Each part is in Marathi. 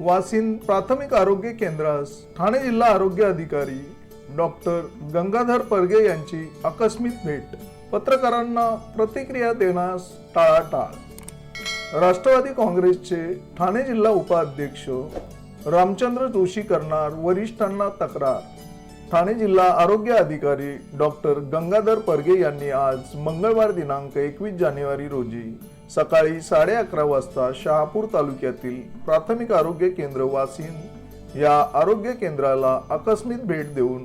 वासिन प्राथमिक आरोग्य केंद्रास ठाणे जिल्हा आरोग्य अधिकारी डॉक्टर गंगाधर परगे यांची आकस्मिक भेट. पत्रकारांना प्रतिक्रिया देण्यास टाळाटाळ. राष्ट्रवादी काँग्रेसचे ठाणे जिल्हा उपाध्यक्ष रामचंद्र जोशी करणार वरिष्ठांना तक्रार. ठाणे जिल्हा आरोग्य अधिकारी डॉक्टर गंगाधर परगे यांनी आज मंगळवार दिनांक एकवीस जानेवारी रोजी सकाळी साडे अकरा वाजता शहापूर तालुक्यातील प्राथमिक आरोग्य केंद्र वासिन या आरोग्य केंद्राला आकस्मिक भेट देऊन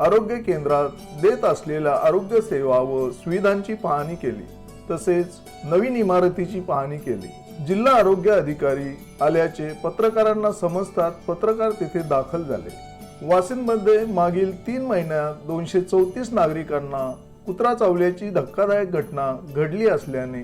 आरोग्य केंद्रात देत असलेल्या आरोग्य सेवा व सुविधांची पाहणी केली. तसेच नवीन इमारतीची पाहणी केली. जिल्हा आरोग्य अधिकारी आल्याचे पत्रकारांना समजतात पत्रकार तिथे दाखल झाले. वासिनमध्ये मागील तीन महिन्यात दोनशे चौतीस नागरिकांना कुत्रा चावल्याची धक्कादायक घटना घडली असल्याने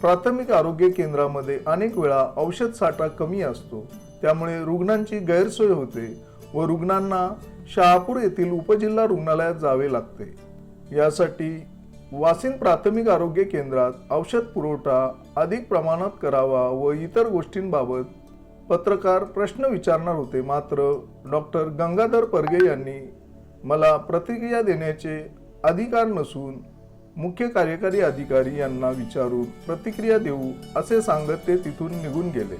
प्राथमिक आरोग्य केंद्रामध्ये अनेक वेळा औषध साठा कमी असतो. त्यामुळे रुग्णांची गैरसोय होते व रुग्णांना शहापूर येथील उपजिल्हा रुग्णालयात जावे लागते. यासाठी वासिन प्राथमिक आरोग्य केंद्रात औषध पुरवठा अधिक प्रमाणात करावा व इतर गोष्टींबाबत पत्रकार प्रश्न विचारणार होते. मात्र डॉक्टर गंगाधर परगे यांनी मला प्रतिक्रिया देण्याचे अधिकार नसून मुख्य कार्यकारी अधिकारी यांना विचारून प्रतिक्रिया देऊ असे सांगत ते तिथून निघून गेले.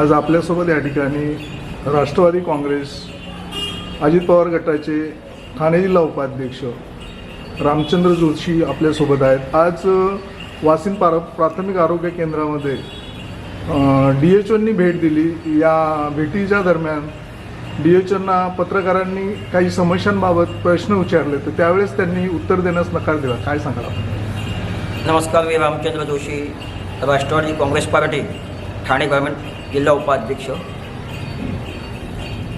आज आपल्यासोबत या ठिकाणी राष्ट्रवादी काँग्रेस अजित पवार गटाचे ठाणे जिल्हा उपाध्यक्ष रामचंद्र जोशी आपल्यासोबत आहेत. आज अ, वासिन पार प्राथमिक आरोग्य केंद्रामध्ये डी एच ओंनी भेट दिली. या भेटीच्या दरम्यान डी एच ओंना पत्रकारांनी काही समस्यांबाबत प्रश्न विचारले तर त्यावेळेस त्यांनी उत्तर देण्यास नकार दिला. काय सांगाल नमस्कार मी रामचंद्र जोशी राष्ट्रवादी काँग्रेस पार्टी ठाणे ग्रामीण जिल्हा उपाध्यक्ष.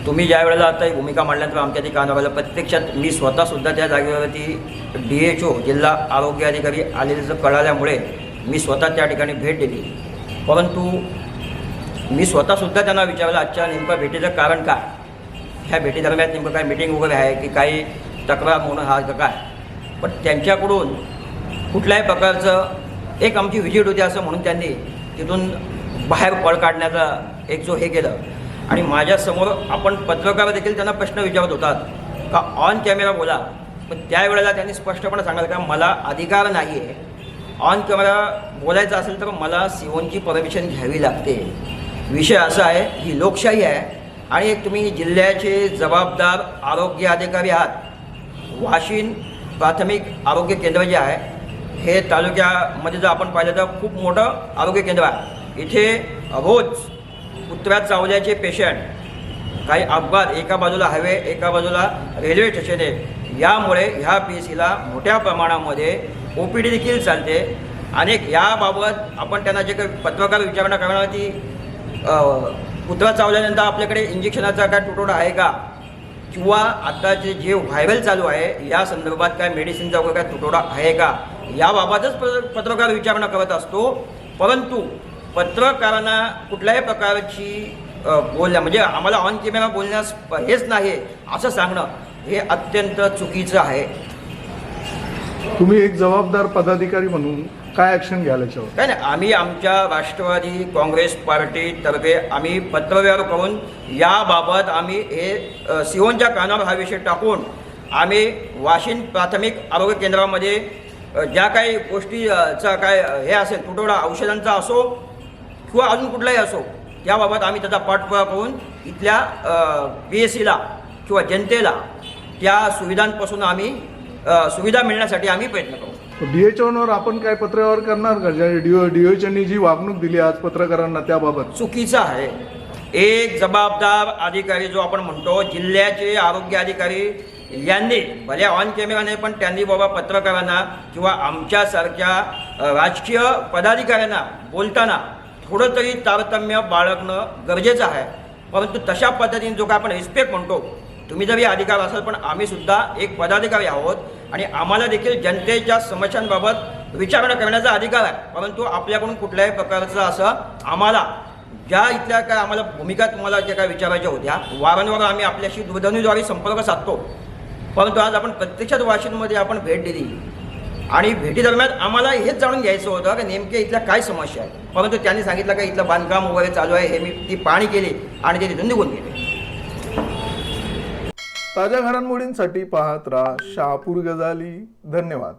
तुम्ही ज्या वेळेला आता ही भूमिका मांडल्यानंतर आमच्या ती कानावर प्रत्यक्षात मी स्वतःसुद्धा त्या जागेवरती डी एच ओ जिल्हा आरोग्य अधिकारी आलेलं कळाल्यामुळे मी स्वतः त्या ठिकाणी भेट दिली. परंतु मी स्वतःसुद्धा त्यांना विचारलं आजच्या नेमकं भेटीचं कारण काय? ह्या भेटीदरम्यान नेमकं काय मिटिंग वगैरे आहे की काही तक्रार म्हणून हा काय? पण त्यांच्याकडून कुठल्याही प्रकारचं एक आमची व्हिजिट होती असं म्हणून त्यांनी तिथून बाहेर पळ काढण्याचा एक जो हे केलं आणि माझ्यासमोर आपण पत्रकार देखील त्यांना प्रश्न विचारत होतात. का ऑन कॅमेरा बोला. पण त्यावेळेला त्यांनी स्पष्टपणे सांगाल का मला अधिकार नाही आहे ऑन कॅमेरा बोलायचं असेल तर मला सीओनची परमिशन घ्यावी लागते. विषय असा आहे ही लोकशाही आहे आणि एक तुम्ही जिल्ह्याचे जबाबदार आरोग्य अधिकारी आहात. वाशिन प्राथमिक आरोग्य केंद्र जे आहे हे तालुक्यामध्ये जर आपण पाहिलं तर खूप मोठं आरोग्य केंद्र आहे. इथे रोज कुत्र्यात चावल्याचे पेशंट काही अपघात एका बाजूला हायवे एका बाजूला रेल्वे स्टेशन आहे. यामुळे ह्या पी सीला मोठ्या प्रमाणामध्ये ओ पी डी देखील चालते. अनेक याबाबत आपण त्यांना जे काही पत्रकार विचारणा करणार ती कुत्रा चावल्यानंतर आपल्याकडे इंजेक्शनाचा काय तुटवडा आहे का? किंवा आत्ताचे जे व्हायरल चालू आहे या संदर्भात काय मेडिसिनचा वगैरे काय तुटवडा आहे का? याबाबतच पत्रकार विचारणा करत असतो. परंतु पत्रकारांना कुठल्याही प्रकारची बोलण्या म्हणजे आम्हाला ऑन कॅमेरा बोलण्यास हेच नाही असं सांगणं हे अत्यंत चुकीचं आहे. तुम्ही एक जबाबदार पदाधिकारी म्हणून काय ॲक्शन घ्याल याच्यावर? काय नाही आम्ही आमच्या राष्ट्रवादी काँग्रेस पार्टीतर्फे आम्ही पत्रव्यवहार करून याबाबत आम्ही हे सिओनच्या कानावर हा विषय टाकून आम्ही वाशिन प्राथमिक आरोग्य केंद्रामध्ये ज्या काही गोष्टीचा काय हे असेल तुटवडा औषधांचा असो किंवा अजून कुठलाही असो याबाबत आम्ही त्याचा पाठपुरावा करून इथल्या पी एस सीला किंवा जनतेला त्या सुविधांपासून आम्ही सुविधा मिळण्यासाठी आम्ही प्रयत्न करू. डीएचओवर आपण काय पत्रव्यवहार करणार का? डीओ डीएचओनी जी वागणूक दिली आज पत्रकारांना त्याबाबत. चुकीचं आहे. एक जबाबदार अधिकारी जो आपण म्हणतो जिल्ह्याचे आरोग्य अधिकारी यांनी भले ऑन कॅमेरा नाही पण त्यांनी बाबा पत्रकारांना किंवा आमच्यासारख्या राजकीय पदाधिकाऱ्यांना बोलताना थोडं तरी तारतम्य बाळगणं गरजेचं आहे. परंतु तशा पद्धतीने जो काय आपण रिस्पेक्ट म्हणतो तुम्ही जरी अधिकार असाल पण आम्ही सुद्धा एक पदाधिकारी आहोत आणि आम्हाला देखील जनतेच्या समस्यांबाबत विचारणा करण्याचा अधिकार आहे. परंतु आपल्याकडून कुठल्याही प्रकारचं असं आम्हाला ज्या इथल्या काय आम्हाला भूमिका तुम्हाला ज्या काय विचारायच्या होत्या वारंवार आम्ही आपल्याशी दूरध्वनीद्वारे संपर्क साधतो. परंतु आज आपण प्रत्यक्षात वाशिममध्ये आपण भेट दिली. आणि भेटीदरम्यान आम्हाला हेच जाणून घ्यायचं होतं की नेमके इथल्या काय समस्या आहेत. परंतु त्यांनी सांगितलं का इथलं बांधकाम वगैरे चालू आहे हे मी ती पाणी केली आणि ते तिथून निघून गेले. ताज्या घडामोडींसाठी पाहत राहा शहापूर गजाली. धन्यवाद.